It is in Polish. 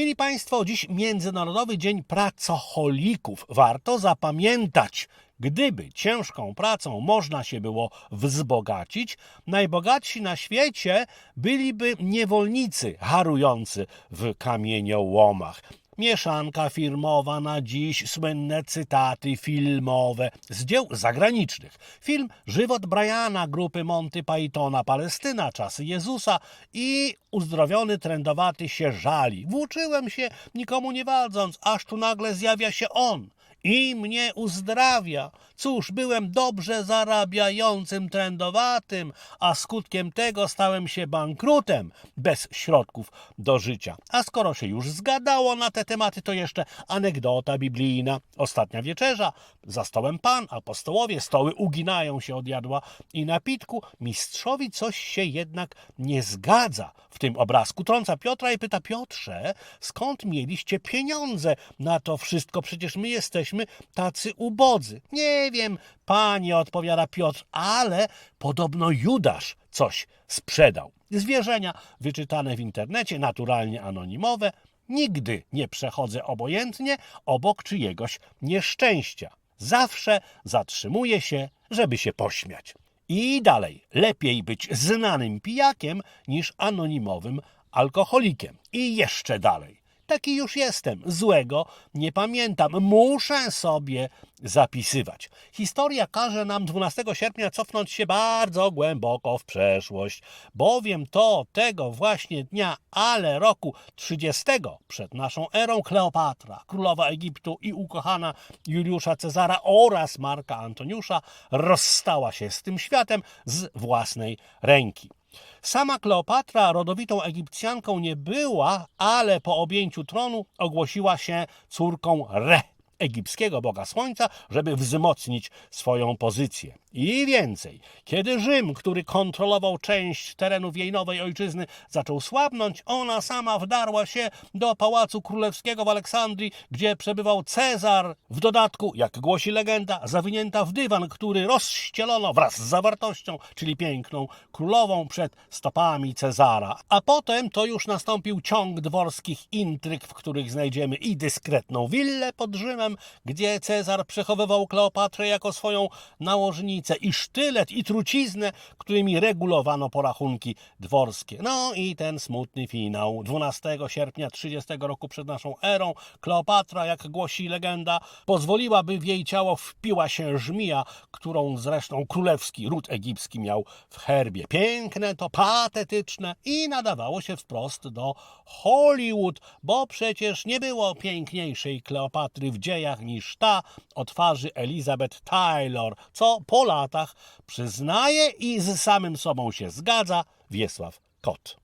Mili Państwo, dziś Międzynarodowy Dzień Pracocholików. Warto zapamiętać, gdyby ciężką pracą można się było wzbogacić, najbogatsi na świecie byliby niewolnicy harujący w kamieniołomach. Mieszanka firmowa na dziś, słynne cytaty filmowe z dzieł zagranicznych. Film Żywot Briana grupy Monty Pythona, Palestyna, Czasy Jezusa i uzdrowiony trędowaty się żali. Włóczyłem się, nikomu nie wadząc, aż tu nagle zjawia się on i mnie uzdrawia. Cóż, byłem dobrze zarabiającym trędowatym, a skutkiem tego stałem się bankrutem bez środków do życia. A skoro się już zgadało na te tematy, to jeszcze anegdota biblijna. Ostatnia wieczerza, za stołem pan, apostołowie, stoły uginają się od jadła i napitku. Mistrzowi coś się jednak nie zgadza w tym obrazku. Trąca Piotra i pyta, Piotrze, skąd mieliście pieniądze na to wszystko? Przecież my jesteśmy tacy ubodzy. Nie wiem, panie, odpowiada Piotr, ale podobno Judasz coś sprzedał. Zwierzenia wyczytane w internecie, naturalnie anonimowe, nigdy nie przechodzę obojętnie obok czyjegoś nieszczęścia. Zawsze zatrzymuję się, żeby się pośmiać. I dalej, lepiej być znanym pijakiem niż anonimowym alkoholikiem. I jeszcze dalej. Taki już jestem, złego nie pamiętam, muszę sobie zapisywać. Historia każe nam 12 sierpnia cofnąć się bardzo głęboko w przeszłość, bowiem to tego właśnie dnia, ale roku 30 przed naszą erą Kleopatra, królowa Egiptu i ukochana Juliusza Cezara oraz Marka Antoniusza rozstała się z tym światem z własnej ręki. Sama Kleopatra rodowitą Egipcjanką nie była, ale po objęciu tronu ogłosiła się córką Re, egipskiego boga słońca, żeby wzmocnić swoją pozycję. I więcej, kiedy Rzym, który kontrolował część terenów jej nowej ojczyzny, zaczął słabnąć, ona sama wdarła się do pałacu królewskiego w Aleksandrii, gdzie przebywał Cezar. W dodatku, jak głosi legenda, zawinięta w dywan, który rozścielono wraz z zawartością, czyli piękną królową przed stopami Cezara. A potem to już nastąpił ciąg dworskich intryg, w których znajdziemy i dyskretną willę pod Rzymem, gdzie Cezar przechowywał Kleopatrę jako swoją nałożnicę, i sztylet, i truciznę, którymi regulowano porachunki dworskie. No i ten smutny finał. 12 sierpnia 30 roku przed naszą erą Kleopatra, jak głosi legenda, pozwoliła, by w jej ciało wpiła się żmija, którą zresztą królewski ród egipski miał w herbie. Piękne to, patetyczne i nadawało się wprost do Hollywood, bo przecież nie było piękniejszej Kleopatry w dziejach niż ta o twarzy Elizabeth Taylor, co po latach przyznaje i z samym sobą się zgadza Wiesław Kot.